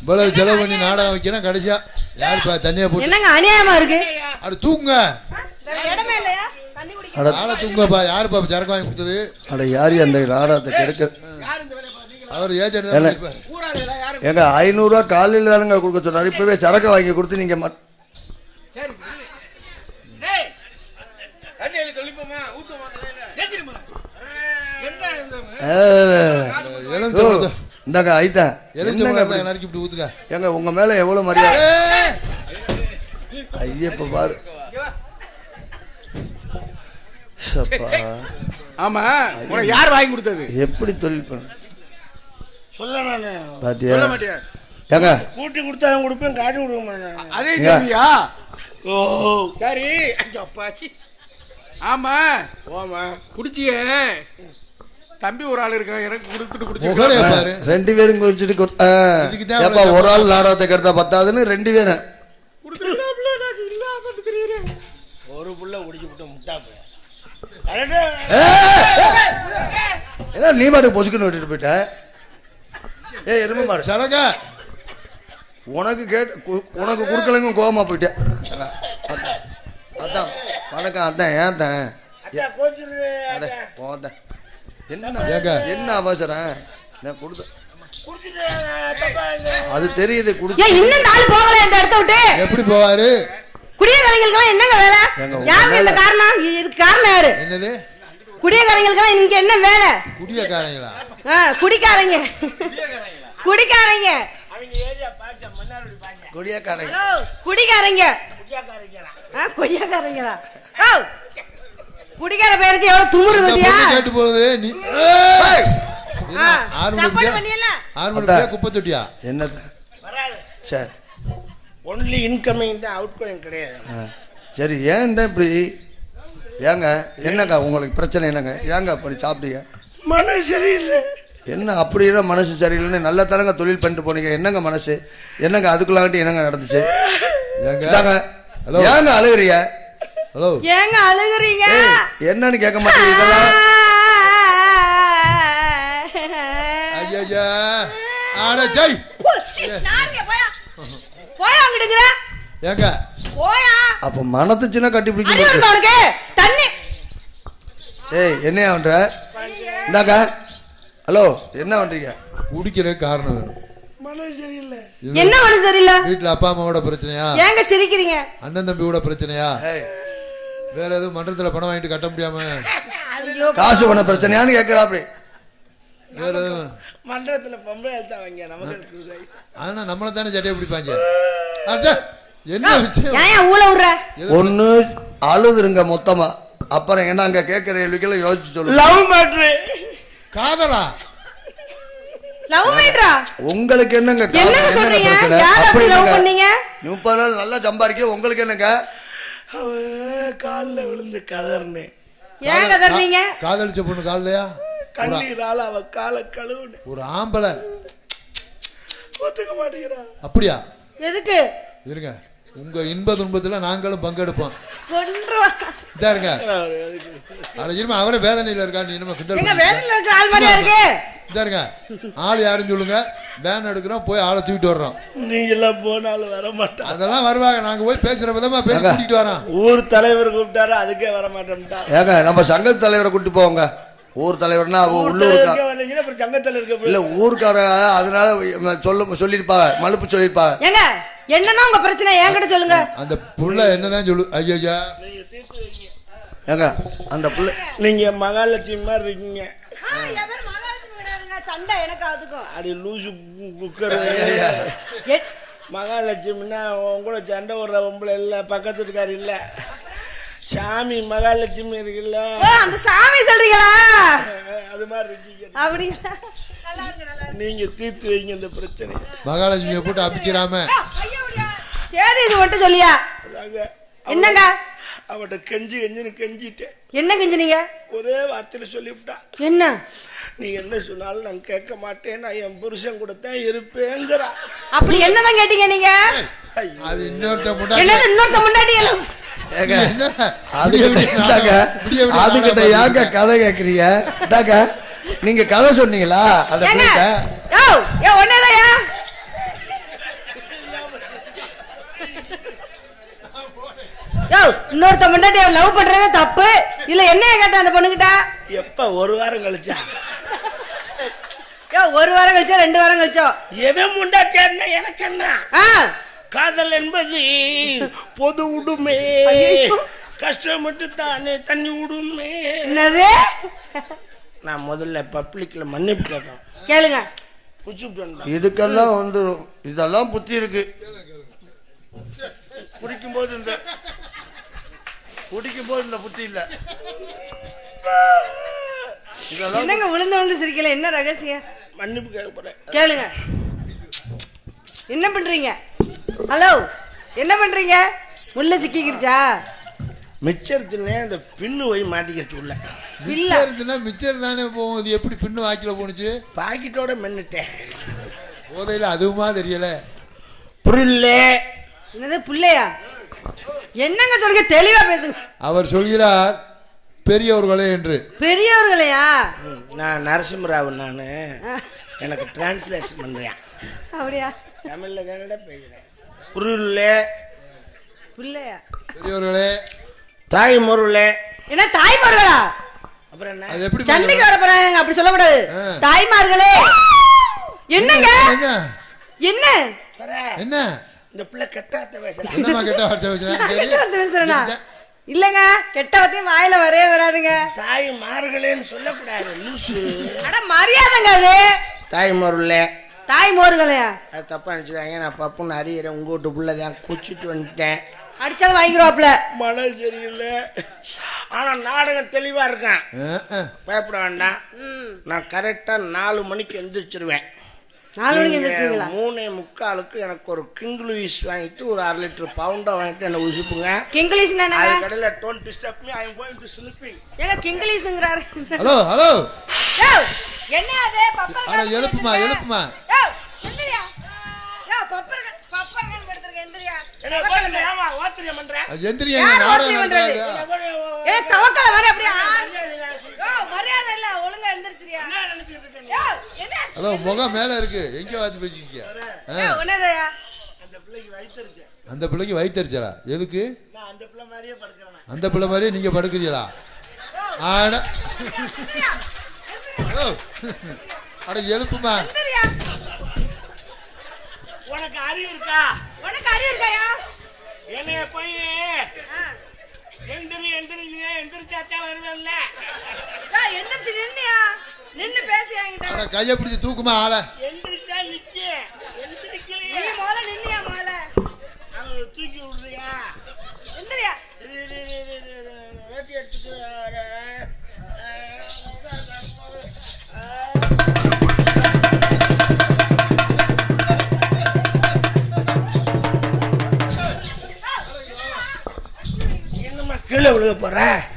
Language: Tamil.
இவ்வளவு செலவு பண்ணி நாடகம் வைக்கிறேன் கடைசியா யாருப்பா தண்ணியா போட்டு என்னங்க அநியாயமா இருக்கு அட தூங்க இடமே இல்லையா தூங்கப்பா யாருப்பா சரக்கு வாங்கி கொடுத்தது அட யார் அந்த நாடகத்தை கெடுக்க அவர் ஏஜென்ட் தான் இல்ல. இருப்பாரு. ஏங்க ஐநூறுரூவா காலையில் தானுங்க கொடுக்க சொன்னார் இப்போவே சரக்கு வாங்கி கொடுத்து நீங்கள் மட் எலுமிச்சம்பழத்தை- இந்தாங்க ஐத்தேன் என்னங்க இப்படி? ஊத்துக்க. ஏங்க உங்க மேல எவ்வளவு மரியாதை! ஐயப்ப பாரு. சப்பா. ஆமா யார் வாங்கி கொடுத்தது? எப்படி தொழில் பண்ண? சொல்ல நானு. பாத்தியா? ஏங்க. கூட்டி கொடுத்தாலும் கொடுப்பேன் காட்டி கொடுக்க மாட்டேன் அதே. தெரியா? ஓ. சரி. அப்பாச்சி. ஆமா. ஓமா. குடிச்சியே. தம்பி ஒரு ஆள் இருக்கான் எனக்கு கொடுத்துட்டு குடிச்சு ரெண்டு பேரும் குடிச்சிட்டு கொடு- ஏப்பா ஒரு ஆள் நாடகத்தை கெடுத்தா பத்தாதுன்னு ரெண்டு பேரும் ஒரு புள்ள குடிச்சு விட்டு முட்டாப்பு கரெக்டா என்ன நீ மாட்டுக்கு பொசுக்குன்னு விட்டுட்டு போயிட்ட? ஏ எருமை மாடு. சரங்க உனக்கு கேட்டு கு- உனக்கு குடுக்கலங்க கோவமா போயிட்டேன் அதான், அதான் வணக்கம் அதான் ஏன் தான் போதான். என்ன ஏங்க? என்ன அவசரம்? நான் கொடுத்த அது தெரியுது குடுத்து ஏன் இன்னும் நாலு போகல இந்த இடத்த விட்டு. எப்படி போவாரு? குடியக்காரங்களுக்கெல்லாம் என்னங்க வேலை? யாருங்க இந்த காரணம்? இதுக்கு காரணம் யாரு? என்னது? குடியக்காரங்களுக்கெல்லாம் இங்க என்ன வேலை? குடியக்காரங்களா ஆ, குடிக்காரங்க. குடிக்காரங்க. கொடியாக்காரங்க. ஹலோ குடிக்காரங்க. கொய்யாக்காரங்களா ஓ குடிக்கார பேருக்கு எவ்வளவு துமுறு பொண்ணு கேட்டு போகுது நீ ஆறு மணி மணி குப்பை தொட்டியா? என்னது வராது. சரி ஒன்லி இன்கமிங் தான் அவுட் கோயிங் கிடையாது. ஆ. சரி ஏன் இந்த இப்படி? ஏங்க என்னங்க உங்களுக்கு பிரச்சனை என்னங்க? ஏங்க அப்படி சாப்பிட்டீங்க? மனசு சரியில்லை. என்ன அப்படின்னா மனசு சரியில்லைன்னு நல்ல தரங்க தொழில் பண்ணிட்டு போனீங்க. என்னங்க மனசு? என்னங்க அதுக்குள்ளாங்கட்டி என்னங்க நடந்துச்சு? ஏங்க. ஏங்க அழுகுறீங்க? ஹலோ. ஏங்க அழுகுறீங்க? என்னன்னு கேட்க மாட்டீங்க இதெல்லாம். ஐயா ஆட ஜெய். போயா. போயா அங்கிட்டுங்கிற? ஏங்க? போயா. அப்ப மனத்துச்சுன்னா கட்டி அறிவு பிடிக்க உனக்கு? தண்ணி. ஏய் என்னையா பண்ற? இந்தாங்க. ஹலோ என்ன பண்றீங்க? குடிக்கிறதுக்கு காரணம் வேணும். என்ன மனசு சரியில்லை? வீட்டுல அப்பா அம்மாவோட பிரச்சனையா? ஏங்க சிரிக்கிறீங்க? அண்ணன் தம்பியோட பிரச்சனையா? வேற எதுவும் மன்றத்துல பணம் வாங்கிட்டு கட்ட முடியாம காசு பண்ண பிரச்சனையான்னு கேட்கிறா அப்படி வேற எதுவும் மன்றத்துல பொம்பளை எழுத்தா வாங்க நமக்கு. ஆனா நம்மளை தானே சட்டையை பிடிப்பாங்க என்ன விஷயம் ஊழ விடுற? ஒண்ணு அழுதுருங்க மொத்தமா அப்புறம் என்ன அங்க கேட்கிற கேள்விக்கெல்லாம் யோசிச்சு சொல்லுங்க லவ் மேட்ரு காதலா? உங்களுக்கு என்னங்க? என்னங்க சொல்றீங்க? யாரை? பண்ணீங்க? நாள் நல்லா சம்பாதிக்க உங்களுக்கு என்னங்க அவ காலில் விழுந்து கதர்னு ஏன் கதறீங்க? காதலிச்ச பொண்ணு காதலையா கண்ணீரால அவ காலை கழுவுனு. ஒரு ஆம்பளை. ஒத்துக்க மாட்டேங்கிறா. அப்படியா? எதுக்கு? இருங்க. உங்க இன்ப துன்பத்துல நாங்களும் பங்கெடுப்போம். இதா இருங்க. இருமா அவரே வேதனையில இருக்கான்னு இனிமே கிண்டல். வேலையில இருக்கிற ஆள் மாதிரியா இருக்கு? இதா இருங்க ஆள் யாருன்னு சொல்லுங்க. வேன் எடுக்கிறோம் போய் ஆளை தூக்கிட்டு வர்றோம். நீங்களாம் போனாலும் வர மாட்டா. அதெல்லாம் வருவாங்க. நாங்க போய் பேசுற விதமா பேசி அக்கா. கூட்டிட்டு வரோம். ஊர் தலைவர் கூப்பிட்டாரு அதுக்கே வர மாட்டேன்ட்டா ஏங்க நம்ம சங்க தலைவரை கூட்டி போவோங்க. ஊர் தலைவர்னா உள்ளூருக்கா வரலீங்கன்னா அப்புறம் சங்கத்தில் இருக்க இல்ல ஊருக்கார அதனால சொல்ல சொல்லியிருப்பாங்க மலுப்பு சொல்லியிருப்பாங்க. ஏங்க, என்னன்னா உங்க பிரச்சனை? என்கிட்ட சொல்லுங்க. அந்த புள்ள என்னதான் சொல்லு ஐயா ஏங்க அந்த பிள்ளை நீங்க மகாலட்சுமி மாதிரி இருக்கீங்க. சண்டை எனக்கு அதுக்கும். அது லூசு குக்கர். மகாலட்சுமின்னா உன் கூட சண்டை விடுற பொம்பளை இல்லை பக்கத்து வீட்டுக்கார் இல்லை. சாமி மகாலட்சுமி இருக்குல்ல. அந்த சாமி சொல்றீங்களா? அது மாதிரி இருக்கீங்க. அப்படிங்களா? நல்லா இருக்கு நல்லா இருக்கு. நீங்க தீர்த்து வைங்க இந்த பிரச்சனை மகாலட்சுமியை போட்டு அபிக்கிறாம? சரி இது மட்டும் சொல்லியா? என்னங்க? அவட்ட கெஞ்சி கெஞ்சின்னு கெஞ்சிட்டேன். என்ன கெஞ்சினீங்க ஒரே வார்த்தையில சொல்லிவிட்டா. என்ன? நீ என்ன சொன்னாலும் நான் கேட்க மாட்டேன் நான் என் புருஷன் கூட தான் இருப்பேங்கிறா. அப்படி என்னதான் கேட்டீங்க நீங்க? ஐயோ, அது இன்னொருத்த முன்னாடி என்னது இன்னொருத்த முன்னாடி? எல்லாம்? அது அதுகிட்ட ஏங்க கதை இந்தாங்க நீங்க கதை சொன்னீங்களா? அந்த இன்னொருத்த முன்னாடி லவ் பண்றதே தப்பு. இல்ல என்னைய கேட்ட அந்த பொண்ணுகிட்ட? எப்ப ஒரு வாரம் கழிச்சா? யோ ஒரு வாரம் கழிச்சோ ரெண்டு வாரம் கழிச்சோ? எவன் முண்டாட்டியா எனக்கு என்ன? ஆ. காதல் என்பது பொது உடுமே. கஷ்டப்பட்டு தானே தண்ணி விடுமே என்னது? நான் முதல்ல பப்ளிக்ல மன்னிப்பு கேட்கணும். கேளுங்க. இதுக்கெல்லாம் வந்து இதெல்லாம் புத்தி இருக்கு. குடிக்கும்போது இந்த குடிக்கும்போது இந்த புத்தி இல்ல. என்னங்க விழுந்து விழுந்து சிரிக்கல? என்ன ரகசியம்? மன்னிப்பு கேட்க போறேன். கேளுங்க. என்ன பண்றீங்க? ஹலோ என்ன பண்றீங்க? முள்ள சிக்கிக்கிருச்சா? மிச்சரத்துல அந்த பின்னு போய் மாட்டிக்கிச்சு உள்ள. இருந்துன்னா மிச்சம் தானே போகும். இது எப்படி பின்னு வாக்கில போணுச்சு? பாக்கெட்டோட மென்னுட்டேன். போதையில அதுவுமா தெரியல. புரியல என்னது புள்ளையா என்னங்க சொல்லுங்க தெளிவா பேசுங்க. அவர் சொல்கிறார் பெரியவர்களே என்று. பெரியவர்களையா? நான் நரசிம்மராவ் நான். எனக்கு டிரான்ஸ்லேஷன் பண்றேன் அப்படியா? தமிழ்ல கன்னட பேசுறேன். புரியல புள்ளையா? பெரியவர்களே. தாய் முருள. என்ன தாய்மார்களா? அப்புறம் என்ன? அது எப்படி சண்டைக்கு வர போறாங்க அப்படி சொல்லக்கூடாது. தாய்மார்களே. என்னங்க? என்ன? என்ன? சொல்ற, என்ன? இந்த பிள்ளை கெட்ட வார்த்தை பேசுறேன் கெட்ட வார்த்தை பேசுறேனா? இல்லங்க கெட்ட வார்த்தையும் வாயில வரவே வராதுங்க. தாய் மார்களேன்னு சொல்லக்கூடாது லூசு. அட மரியாதைங்க அது. தாய் முருள தாய் மோர்களையா அது தப்பா நினச்சிதாங்க நான் பப்புன்னு அறியிறேன் உங்க வீட்டு பிள்ளை தான். குச்சிட்டு வந்துட்டேன். அடிச்சாலும் வாங்கிடுவாப்ல மழை சரியில்லை. ஆனா நாடகம் தெளிவா இருக்கேன். பயப்பட வேண்டாம். நான் கரெக்டா நாலு மணிக்கு எந்திரிச்சிருவேன். மூணே முக்காலுக்கு எனக்கு ஒரு கிங் லூயிஸ் வாங்கிட்டு ஒரு அரை லிட்டர் பவுண்டா வாங்கிட்டு என்ன உசுப்புங்க. கிங்கிலீஷ் அது என்னங்க? கடையில் don't disturb me I am going to sleeping ஏங்க கிங்கிலீஷ்ங்கிறாரு ஹலோ ஹலோ யோவ், என்ன அது? பப்பர் அட எழுப்புமா எழுப்புமா? எந்திரியா? யோவ், பப்பர் கன்- பப்பர் கன் படுத்திருக்க, எந்திரியா. என்ன ஏமா ஓத்திரியம் பண்ற? எந்திரியா யார் நாடகம்? நடத்துறாங்க ஏ, தவக்கல மாதிரி அப்படியே ஆடு. யோவ், மரியாதை இல்ல ஒழுங்கா எந்திரிச்சிரியா என்ன நினைச்சிட்டு இருக்க நீ? யோவ், என்ன ஹலோ முகம் மேல இருக்கு. எங்க பார்த்து பேசிக்க யோவ், என்னதையா அந்த பிள்ளைக்கு வயிற்றுருச்சு அந்த பிள்ளைக்கு வயிற்றுச்சலா எதுக்கு? நான் அந்த பிள்ளை மாதிரியே படுக்கிறேன். அந்த பிள்ளை மாதிரியே நீங்க படுக்கிறீங்களா? ஆட ஹலோ. அட எழுப்புமா? உனக்கு அறிவு இருக்கா? உனக்கு அறிவு இருக்காயா? என்னைய போய். எந்திரி எந்திரிங்க வருவேன்ல யோவ், எந்திரிச்சு நின்னியா நின்னு பேசி என்கிட்ட கையை பிடிச்சி தூக்குமா ஆளை எந்திரிச்சா நிக்க நீ எந்திரிக்கலையே முதல்ல நின்னியா முதல்ல அவங்க தூக்கி விடுறியா எந்திரியா வேட்டி எடுத்துட்டு போகிற